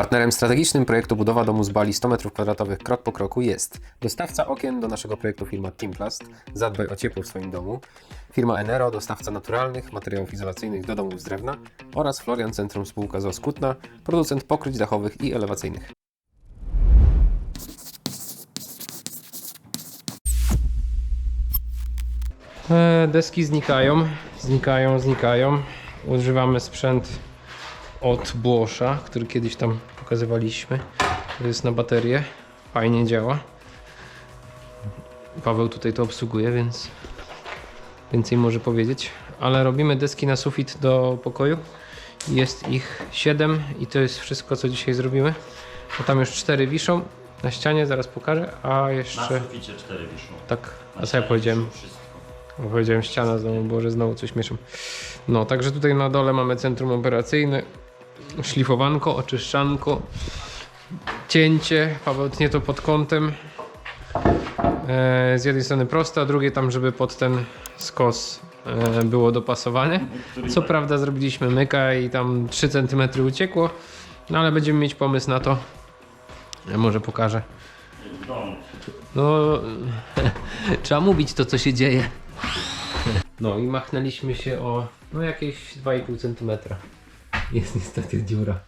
Partnerem strategicznym projektu budowa domu z bali 100 m2 krok po kroku jest dostawca okien do naszego projektu firma Teamplast, zadbaj o ciepło w swoim domu, firma Enero, dostawca naturalnych materiałów izolacyjnych do domów z drewna oraz Florian Centrum spółka z Oskutna, producent pokryć dachowych i elewacyjnych. E, Deski znikają, znikają, znikają. Używamy sprzęt od Błosza, który kiedyś tam pokazywaliśmy. To jest na baterię. Fajnie działa. Paweł tutaj to obsługuje, więc więcej może powiedzieć. Ale robimy deski na sufit do pokoju. Jest ich 7 i to jest wszystko, co dzisiaj zrobimy. Bo tam już 4 wiszą na ścianie, zaraz pokażę, a Na jeszcze... suficie cztery wiszą. Tak, Na a co ja powiedziałem? Bo Powiedziałem ściana znowu, Boże, znowu coś mieszam. No, także tutaj na dole mamy centrum operacyjne, szlifowanko, oczyszczanko, cięcie, Paweł tnie to pod kątem. E, z jednej strony proste, a drugie tam, żeby pod ten skos e, było dopasowane. Co prawda zrobiliśmy myka i tam 3 cm uciekło, no ale będziemy mieć pomysł na to. Ja może pokażę. No, trzeba mówić to, co się dzieje. No i machnęliśmy się o no jakieś 2,5 cm. Jest niestety dziura.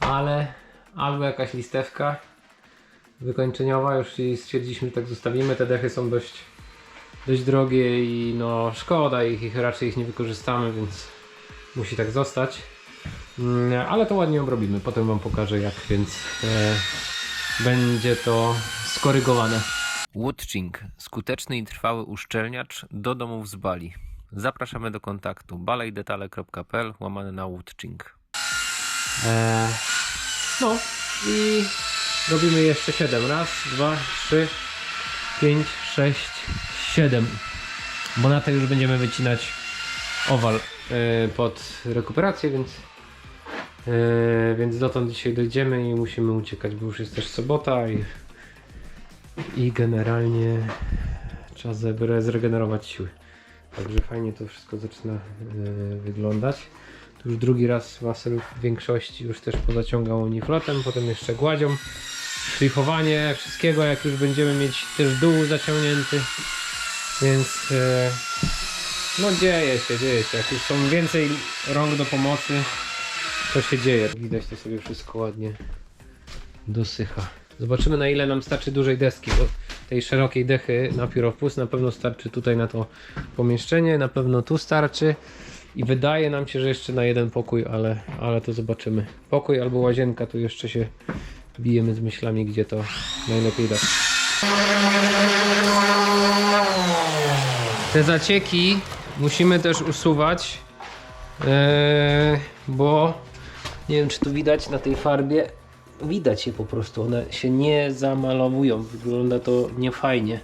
Ale albo jakaś listewka wykończeniowa, już i stwierdziliśmy, że tak zostawimy. Te dechy są dość, dość drogie i no szkoda ich, ich raczej ich nie wykorzystamy, więc musi tak zostać. Mm, Ale to ładnie obrobimy, potem wam pokażę jak, więc e, będzie to skorygowane. Woodching. Skuteczny i trwały uszczelniacz do domów z Bali. Zapraszamy do kontaktu balejdetale.pl łamane na Woodching. Eee, no i robimy jeszcze 7. Raz, dwa, trzy, pięć, sześć, siedem. Bo na to już będziemy wycinać owal e, pod rekuperację, więc e, więc dotąd dzisiaj dojdziemy i musimy uciekać, bo już jest też sobota i i generalnie trzeba zregenerować siły. Także fajnie to wszystko zaczyna e, wyglądać. Tu już drugi raz waser w większości już też pozaciągał niflotem, potem jeszcze gładzią. Szlifowanie wszystkiego, jak już będziemy mieć też dół zaciągnięty. Więc e, no dzieje się, dzieje się. Jak już są więcej rąk do pomocy, to się dzieje. Widać to sobie wszystko ładnie dosycha. Zobaczymy na ile nam starczy dużej deski, bo tej szerokiej dechy na pióropust na pewno starczy tutaj na to pomieszczenie, na pewno tu starczy i wydaje nam się, że jeszcze na jeden pokój, ale, ale to zobaczymy. Pokój albo łazienka, tu jeszcze się bijemy z myślami, gdzie to najlepiej dać. Te zacieki musimy też usuwać, e, bo nie wiem czy tu widać na tej farbie, widać je po prostu, one się nie zamalowują, wygląda to niefajnie,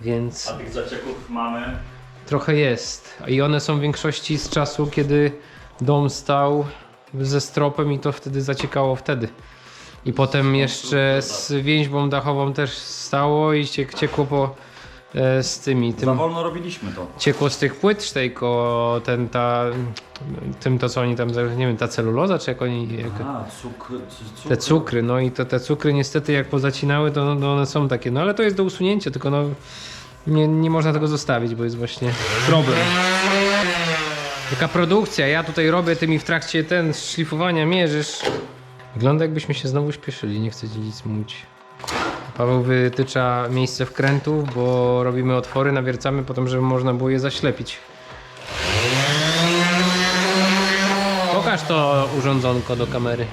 więc A tych zacieków mamy. trochę jest. I one są w większości z czasu, kiedy dom stał ze stropem i to wtedy zaciekało wtedy. I potem jeszcze z więźbą dachową też stało i ciek, ciekło po e, z tymi, Za tym, wolno robiliśmy to. ciekło z tych płyt sztejko, ten ta, tym to co oni tam, nie wiem, ta celuloza czy jak oni, jak, A, cukr, cukr. te cukry, no i to te cukry niestety jak pozacinały, to no, one są takie, no ale to jest do usunięcia, tylko no nie, nie można tego zostawić, bo jest właśnie problem. Taka produkcja, ja tutaj robię, ty mi w trakcie ten szlifowania mierzysz. Wygląda jakbyśmy się znowu śpieszyli, nie chcę ci nic mówić. Paweł wytycza miejsce wkrętów, bo robimy otwory, nawiercamy potem, żeby można było je zaślepić. Pokaż to urządzonko do kamery.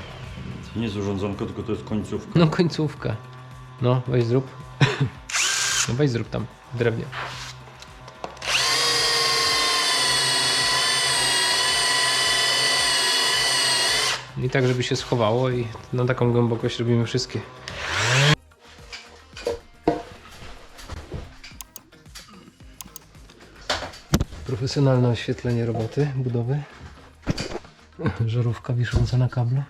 To nie jest urządzonko, tylko to jest końcówka. No końcówka. No, weź zrób. No weź zrób tam w drewnie. I tak, żeby się schowało i na taką głębokość robimy wszystkie. Profesjonalne oświetlenie roboty, budowy. Żarówka wisząca na kable,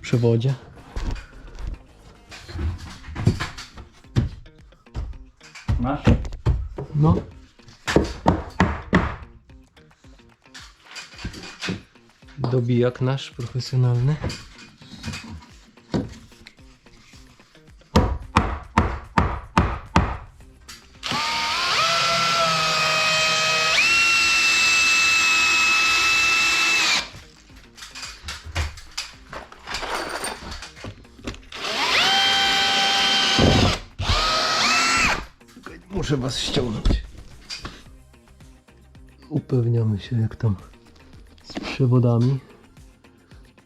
przewodzie. Masz? No. Dobijak nasz profesjonalny. Muszę was ściągnąć. Upewniamy się jak tam z przewodami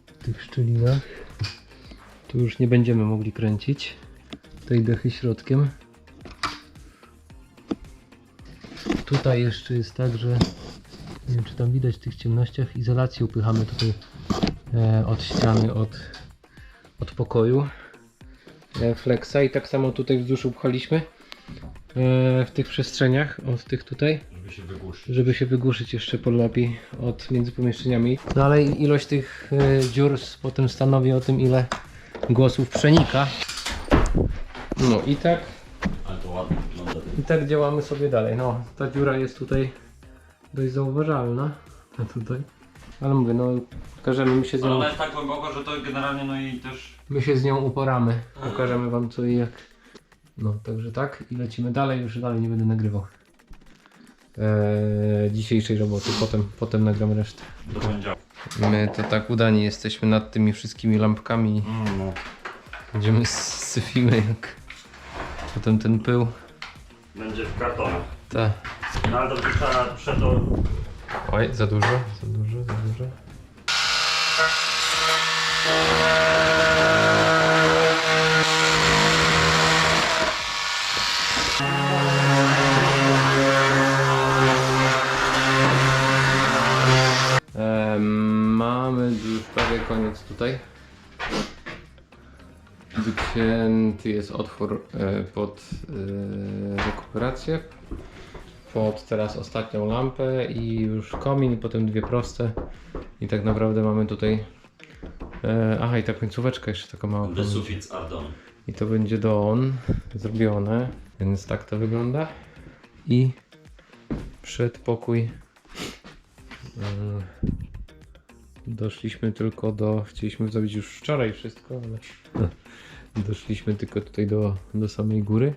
w tych szczelinach. Tu już nie będziemy mogli kręcić tej dechy środkiem. Tutaj jeszcze jest tak, że nie wiem czy tam widać w tych ciemnościach izolację upychamy tutaj e, od ściany, od, od pokoju e, flexa i tak samo tutaj wzdłuż upchaliśmy e, w tych przestrzeniach, od tych tutaj Żeby się wygłuszyć. żeby się wygłuszyć jeszcze po lepiej od między pomieszczeniami. No ale ilość tych y, dziur s- potem stanowi o tym ile głosów przenika. No i tak, Ale to ładnie wygląda. i tak działamy sobie dalej. No, ta dziura jest tutaj dość zauważalna. A tutaj. Ale mówię, no pokażemy, my się z Ale nią, ona jest tak głęboko, że to generalnie no i też... my się z nią uporamy. Pokażemy wam co i jak. No, także tak i lecimy dalej, już dalej nie będę nagrywał. Eee, dzisiejszej roboty, potem, potem nagram resztę. Do poniedziałku. My to tak udani jesteśmy nad tymi wszystkimi lampkami. Mm, no. Będziemy syfimy jak potem ten pył. Będzie w kartonach. Ta. No ale to trzeba przeto... Oj, za dużo, za dużo, za dużo. Prawie koniec tutaj. Wycięty jest otwór e, pod e, rekuperację. Pod teraz ostatnią lampę i już komin i potem dwie proste. I tak naprawdę mamy tutaj. E, aha, i ta końcóweczka jeszcze taka mała. The. Suffits are done. I to będzie do on zrobione, więc tak to wygląda. I przedpokój. Mm, Doszliśmy tylko do. Chcieliśmy zrobić już wczoraj wszystko, ale doszliśmy tylko tutaj do, do samej góry.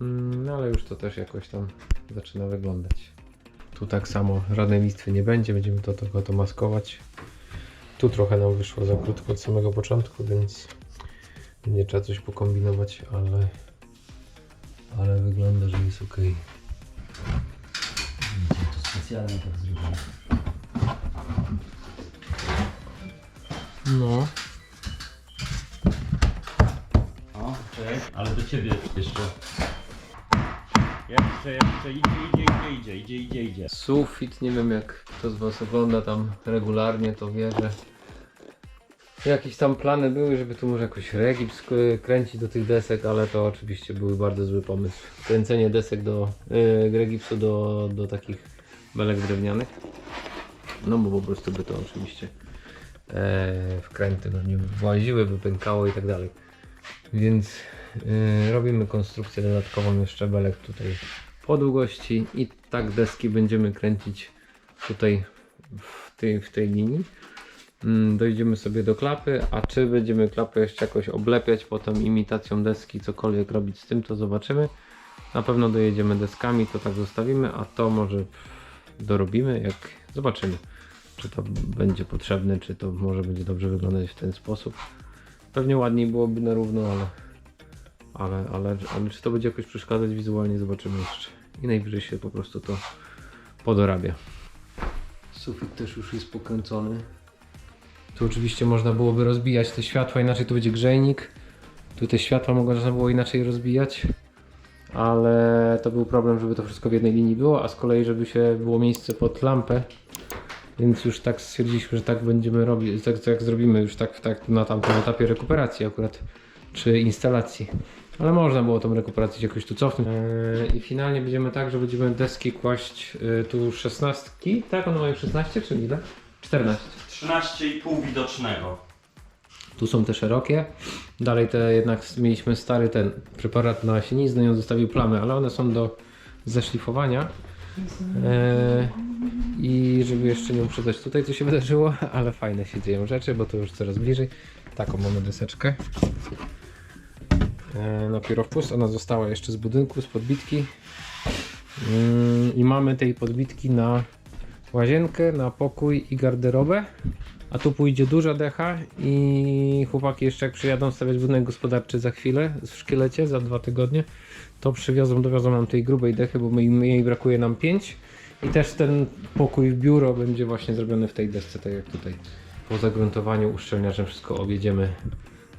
Mm, No ale już to też jakoś tam zaczyna wyglądać. Tu tak samo żadnej listwy nie będzie, będziemy to tylko to maskować. Tu trochę nam wyszło za krótko od samego początku, więc będzie trzeba coś pokombinować, ale ale wygląda, że jest ok. To specjalnie tak zrobione. No. O, czekaj, ale do ciebie jeszcze. Jeszcze, jeszcze, idzie, idzie, idzie, idzie, idzie, idzie, idzie. Sufit, nie wiem jak kto z Was ogląda tam regularnie, to wie, że jakieś tam plany były, żeby tu może jakoś regips kręcić do tych desek, ale to oczywiście był bardzo zły pomysł. Kręcenie desek do yy, regipsu do, do takich belek drewnianych. No bo po prostu by to oczywiście e, wkręty no, nie właziły, by i tak dalej. Więc yy, robimy konstrukcję dodatkową jeszcze belek tutaj po długości i tak deski będziemy kręcić tutaj w tej, w tej linii. Mm, Dojdziemy sobie do klapy, a czy będziemy klapę jeszcze jakoś oblepiać potem imitacją deski, cokolwiek robić z tym, to zobaczymy. Na pewno dojedziemy deskami, to tak zostawimy, a to może dorobimy, jak zobaczymy, czy to będzie potrzebne, czy to może będzie dobrze wyglądać w ten sposób. Pewnie ładniej byłoby na równo, ale, ale, ale, ale czy to będzie jakoś przeszkadzać wizualnie, zobaczymy jeszcze. I najwyżej się po prostu to podorabia. Sufit też już jest pokręcony. Tu oczywiście można byłoby rozbijać te światła, inaczej tu będzie grzejnik. Tu te światła można było inaczej rozbijać. Ale to był problem, żeby to wszystko w jednej linii było, a z kolei, żeby się było miejsce pod lampę. Więc już tak stwierdziliśmy, że tak będziemy robić, tak, tak zrobimy już tak, tak na tamtym etapie rekuperacji akurat, czy instalacji. Ale można było tą rekuperację jakoś tu cofnąć. Eee, I finalnie będziemy tak, że będziemy deski kłaść y, tu 16, tak? One mają 16 czy ile? 14. 13,5 widocznego. Tu są te szerokie. Dalej te jednak mieliśmy stary ten preparat na sieniznę i on zostawił plamy, ale one są do zeszlifowania. Eee, I żeby jeszcze nie uprzedzać tutaj co się wydarzyło, ale fajne się dzieją rzeczy, bo to już coraz bliżej. Taką mamy deseczkę. Eee, na piórowpust. Ona została jeszcze z budynku, z podbitki. Mm, I mamy tej podbitki na łazienkę, na pokój i garderobę. A tu pójdzie duża decha i chłopaki jeszcze jak przyjadą stawiać budynek gospodarczy za chwilę w szkielecie, za dwa tygodnie, to przywiozą, dowiozą nam tej grubej dechy, bo my, jej brakuje nam 5 i też ten pokój biuro będzie właśnie zrobiony w tej desce, tak jak tutaj. Po zagruntowaniu uszczelniaczem wszystko objedziemy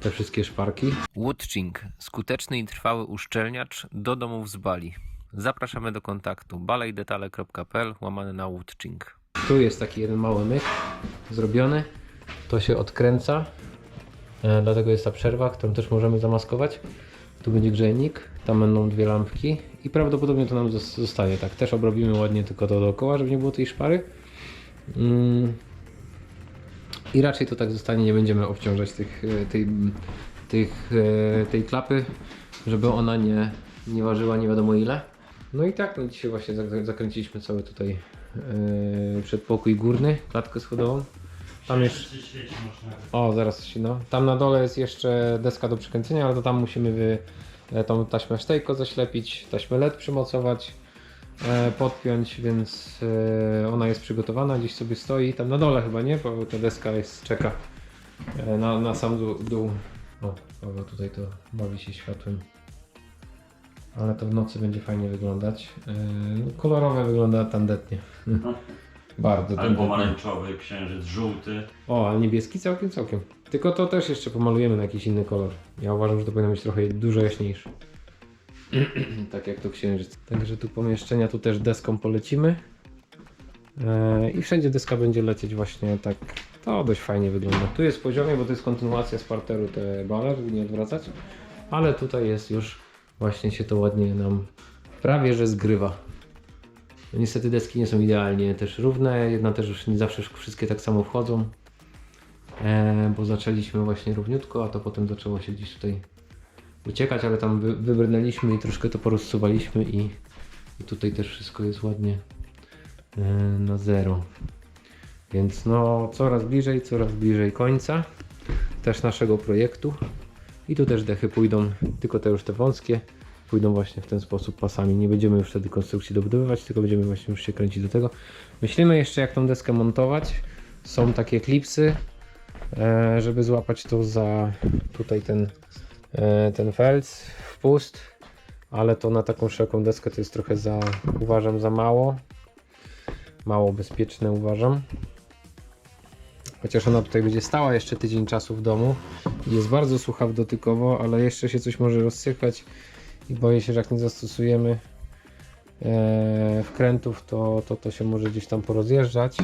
te wszystkie szparki. Woodching. Skuteczny i trwały uszczelniacz do domów z Bali. Zapraszamy do kontaktu balejdetale.pl łamane na Woodching. Tu jest taki jeden mały myk zrobiony. To się odkręca. E, dlatego jest ta przerwa, którą też możemy zamaskować. Tu będzie grzejnik, tam będą dwie lampki i prawdopodobnie to nam zos- zostaje. Tak, też obrobimy ładnie tylko to dookoła, żeby nie było tej szpary. Mm. I raczej to tak zostanie, nie będziemy obciążać tych, e, tej, tych, e, tej klapy, żeby ona nie, nie ważyła nie wiadomo ile. No i tak, no dzisiaj właśnie zak- zakręciliśmy cały tutaj e, przedpokój górny, klatkę schodową. Tam można. o zaraz się no, tam na dole jest jeszcze deska do przykręcenia, ale to tam musimy wy, e, tą taśmę sztejko zaślepić, taśmę LED przymocować, e, podpiąć, więc e, ona jest przygotowana, gdzieś sobie stoi, tam na dole chyba nie, bo ta deska jest, czeka na, na sam dół. O, Paweł tutaj to bawi się światłem. Ale to w nocy będzie fajnie wyglądać. Kolorowe wygląda tandetnie. Bardzo Ale pomarańczowy, księżyc żółty. O, ale niebieski całkiem, całkiem. Tylko to też jeszcze pomalujemy na jakiś inny kolor. Ja uważam, że to powinno być trochę dużo jaśniejsze. tak jak to księżyc. Także tu pomieszczenia, tu też deską polecimy. Eee, I wszędzie deska będzie lecieć właśnie tak. To dość fajnie wygląda. Tu jest poziomie, bo to jest kontynuacja z parteru te bale, żeby nie odwracać. Ale tutaj jest już właśnie się to ładnie nam prawie że zgrywa. No niestety deski nie są idealnie też równe, jedna też już nie zawsze wszystkie tak samo wchodzą, e, bo zaczęliśmy właśnie równiutko, a to potem zaczęło się gdzieś tutaj uciekać, ale tam wy, wybrnęliśmy i troszkę to porozsuwaliśmy i, i tutaj też wszystko jest ładnie e, na zero. Więc no coraz bliżej, coraz bliżej końca też naszego projektu i tu też dechy pójdą, tylko te już te wąskie pójdą właśnie w ten sposób pasami. Nie będziemy już wtedy konstrukcji dobudowywać, tylko będziemy właśnie już się kręcić do tego. Myślimy jeszcze jak tą deskę montować. Są takie klipsy, e, żeby złapać to za tutaj ten, e, ten felc w pust, ale to na taką szeroką deskę to jest trochę za, uważam, za mało. Mało bezpieczne uważam. Chociaż ona tutaj będzie stała jeszcze tydzień czasu w domu. Jest bardzo sucha dotykowo, ale jeszcze się coś może rozsychać i boję się, że jak nie zastosujemy e, wkrętów, to, to to się może gdzieś tam porozjeżdżać.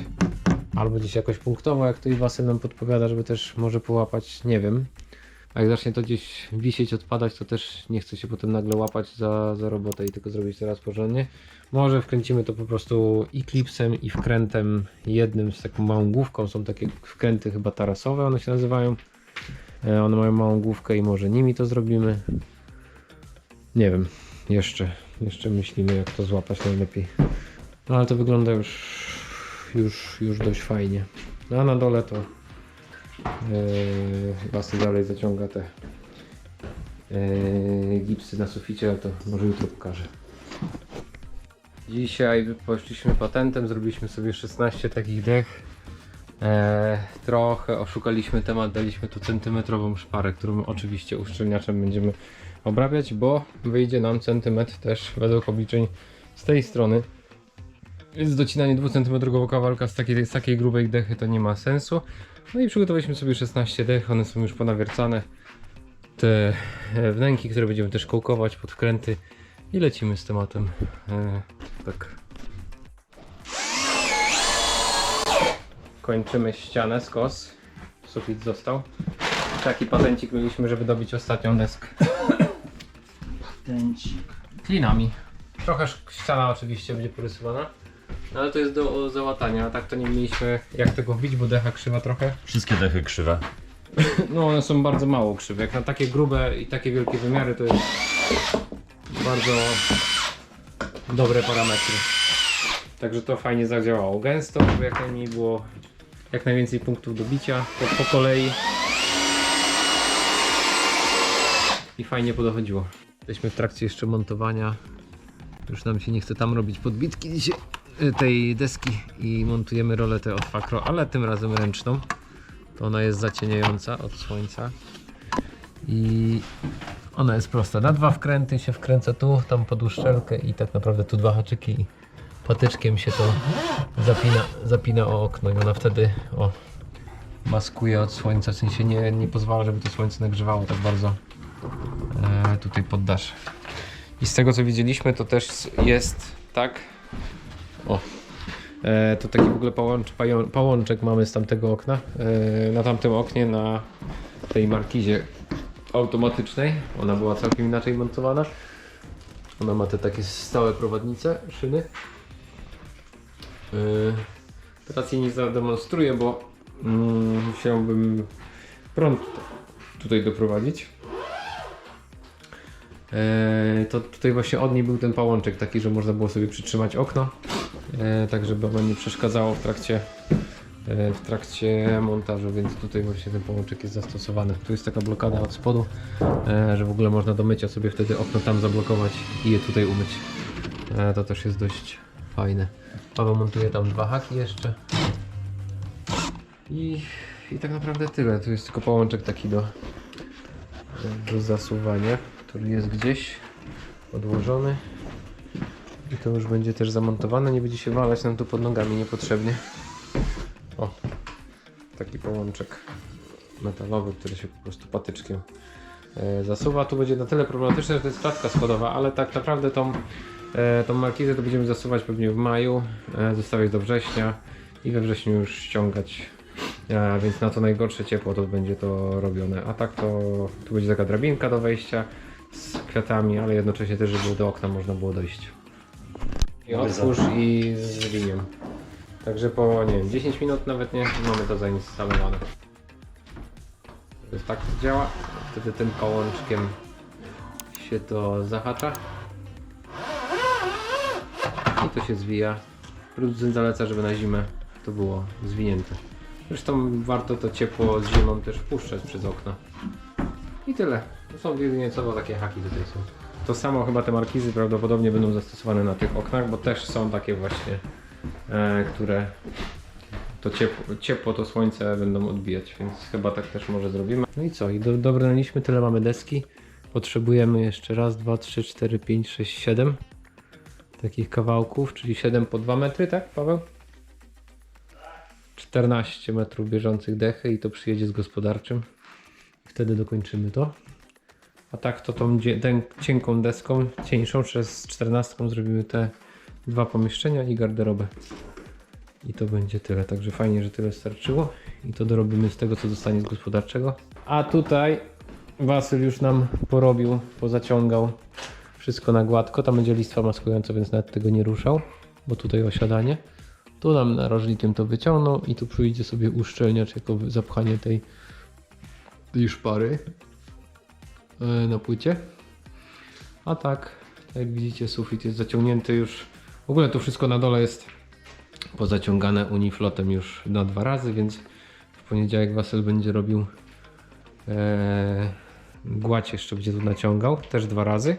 Albo gdzieś jakoś punktowo, jak to Iwasy nam podpowiada, żeby też może połapać, nie wiem. A jak zacznie to gdzieś wisieć, odpadać, to też nie chcę się potem nagle łapać za, za robotę i tylko zrobić teraz porządnie. Może wkręcimy to po prostu i klipsem, i wkrętem jednym z taką małą główką. Są takie wkręty chyba tarasowe, one się nazywają. E, One mają małą główkę i może nimi to zrobimy. Nie wiem, jeszcze, jeszcze myślimy jak to złapać najlepiej. No ale to wygląda już, już, już dość fajnie. No a na dole to yy, Basy dalej zaciąga te yy, gipsy na suficie, ale to może jutro pokażę. Dzisiaj poszliśmy patentem, zrobiliśmy sobie 16 takich dech. E, trochę oszukaliśmy temat, daliśmy tu centymetrową szparę, którą oczywiście uszczelniaczem będziemy obrabiać, bo wyjdzie nam centymetr też według obliczeń z tej strony. Więc docinanie 2 cm kawałka z takiej, z takiej grubej dechy to nie ma sensu. No i przygotowaliśmy sobie 16 dech, one są już ponawiercane. Te e, wnęki, które będziemy też kołkować pod wkręty i lecimy z tematem. E, tak. Kończymy ścianę z kos. Sufit został. Taki patencik mieliśmy, żeby dobić ostatnią deskę. Tęcik. Klinami. Trochę sz- ściana oczywiście będzie porysowana. No ale to jest do załatania, a tak to nie mieliśmy jak tego wbić, bo decha krzywa trochę. Wszystkie dechy krzywe. No one są bardzo mało krzywe. Jak na takie grube i takie wielkie wymiary to jest bardzo dobre parametry. Także to fajnie zadziałało. Gęsto, żeby jak najmniej było jak najwięcej punktów do bicia po, po kolei. I fajnie podochodziło. Jesteśmy w trakcie jeszcze montowania. Już nam się nie chce tam robić podbitki dzisiaj y, tej deski i montujemy roletę od Fakro, ale tym razem ręczną. to ona jest zacieniająca od słońca. I ona jest prosta. Na dwa wkręty się wkręca tu, tam pod uszczelkę i tak naprawdę tu dwa haczyki i patyczkiem się to zapina, zapina o okno i ona wtedy o, maskuje od słońca, w sensie nie, nie pozwala, żeby to słońce nagrzewało tak bardzo tutaj poddasz. I z tego co widzieliśmy to też jest tak. O. E, to taki w ogóle połącz, połączek mamy z tamtego okna. E, na tamtym oknie na tej markizie automatycznej. Ona była całkiem inaczej montowana. Ona ma te takie stałe prowadnice, szyny. Yy, Teraz jej nie zademonstruję, bo mm, musiałbym prąd tutaj doprowadzić. Eee, to tutaj właśnie od niej był ten pałączek taki, że można było sobie przytrzymać okno, eee, tak żeby ono nie przeszkadzało w trakcie, eee, w trakcie montażu, więc tutaj właśnie ten pałączek jest zastosowany. Tu jest taka blokada od spodu, że w ogóle można do mycia sobie wtedy okno tam zablokować i je tutaj umyć. To też jest dość fajne. Paweł montuje tam dwa haki jeszcze. I, I tak naprawdę tyle. Tu jest tylko połączek taki do, do zasuwania, który jest gdzieś odłożony. I to już będzie też zamontowane. Nie będzie się walać nam tu pod nogami niepotrzebnie. O, taki połączek metalowy, który się po prostu patyczkiem e, zasuwa. Tu będzie na tyle problematyczne, że to jest klatka schodowa, ale tak naprawdę tą E, tą markizę to będziemy zasuwać pewnie w maju, e, zostawiać do września i we wrześniu już ściągać. E, więc na to najgorsze ciepło to będzie to robione. A tak to tu będzie taka drabinka do wejścia z kwiatami, ale jednocześnie też, żeby do okna można było dojść. I otwórz i z linią. Także po nie wiem, 10 minut nawet nie mamy to zainstalowane. Tak to działa. Wtedy tym pałączkiem się to zahacza i to się zwija. Producent zaleca, żeby na zimę to było zwinięte. Zresztą warto to ciepło z zimą też wpuszczać przez okno. I tyle. To są jedynie co takie haki tutaj są. To samo chyba te markizy prawdopodobnie będą zastosowane na tych oknach, bo też są takie właśnie, e, które to ciepło, ciepło, to słońce będą odbijać, więc chyba tak też może zrobimy. No i co? I do, dobrnęliśmy, tyle mamy deski. Potrzebujemy jeszcze raz, dwa, trzy, cztery, pięć, sześć, siedem takich kawałków, czyli 7 po 2 metry, tak Paweł? 14 metrów bieżących dechy i to przyjedzie z gospodarczym. Wtedy dokończymy to. A tak to tą cienką deską, cieńszą, przez 14 zrobimy te dwa pomieszczenia i garderobę. I to będzie tyle. Także fajnie, że tyle starczyło. I to dorobimy z tego, co zostanie z gospodarczego. A tutaj Wasyl już nam porobił, pozaciągał wszystko na gładko. Tam będzie listwa maskująca, więc nawet tego nie ruszał, bo tutaj osiadanie. Tu nam narożnikiem to wyciągnął i tu przyjdzie sobie uszczelniacz jako zapchanie tej, tej szpary na płycie. A tak, jak widzicie, sufit jest zaciągnięty już. W ogóle to wszystko na dole jest pozaciągane uniflotem już na dwa razy, więc w poniedziałek Wasel będzie robił e, gładź jeszcze będzie tu naciągał, też dwa razy.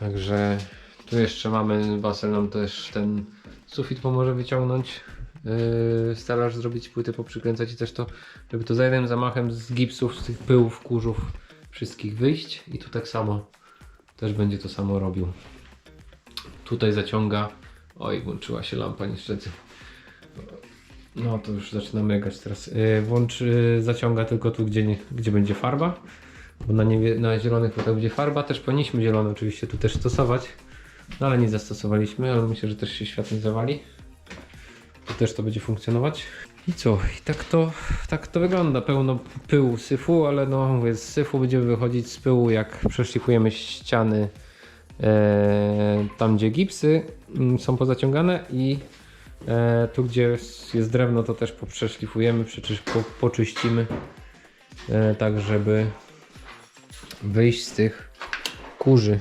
Także tu jeszcze mamy, Basel nam też ten sufit pomoże wyciągnąć. Yy, zrobić płyty, poprzykręcać i też to, żeby to za jednym zamachem z gipsów, z tych pyłów, kurzów wszystkich wyjść i tu tak samo też będzie to samo robił. Tutaj zaciąga, oj włączyła się lampa niestety. No to już zaczyna migać teraz. Yy, włączy, zaciąga tylko tu, gdzie, gdzie będzie farba. Bo na, na zielonych płytach będzie farba, też powinniśmy zielone oczywiście tu też stosować. No ale nie zastosowaliśmy, ale myślę, że też się świat nie zawali. To też to będzie funkcjonować. I co? I tak to, tak to wygląda. Pełno pyłu, syfu, ale no mówię, z syfu będziemy wychodzić z pyłu, jak przeszlifujemy ściany e, tam, gdzie gipsy mm, są pozaciągane i e, tu, gdzie jest drewno, to też poprzeszlifujemy, przeczysz, po, poczyścimy, e, tak żeby wyjść z tych kurzy.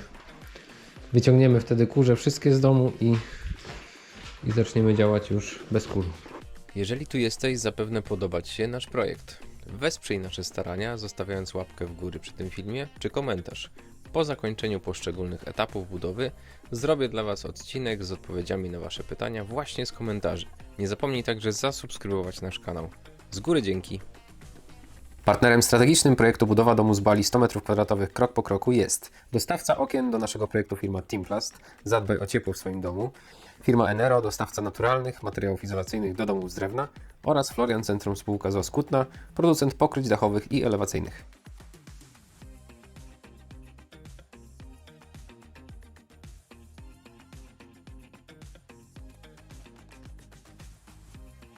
Wyciągniemy wtedy kurze wszystkie z domu i, i zaczniemy działać już bez kur. Jeżeli tu jesteś, zapewne podoba Ci się nasz projekt. Wesprzyj nasze starania, zostawiając łapkę w górę przy tym filmie czy komentarz. Po zakończeniu poszczególnych etapów budowy zrobię dla Was odcinek z odpowiedziami na Wasze pytania właśnie z komentarzy. Nie zapomnij także zasubskrybować nasz kanał. Z góry dzięki. Partnerem strategicznym projektu budowa domu z bali 100 m2 krok po kroku jest dostawca okien do naszego projektu firma Teamplast, zadbaj o ciepło w swoim domu, firma Enero, dostawca naturalnych materiałów izolacyjnych do domów z drewna oraz Florian Centrum spółka z Oskutna, producent pokryć dachowych i elewacyjnych.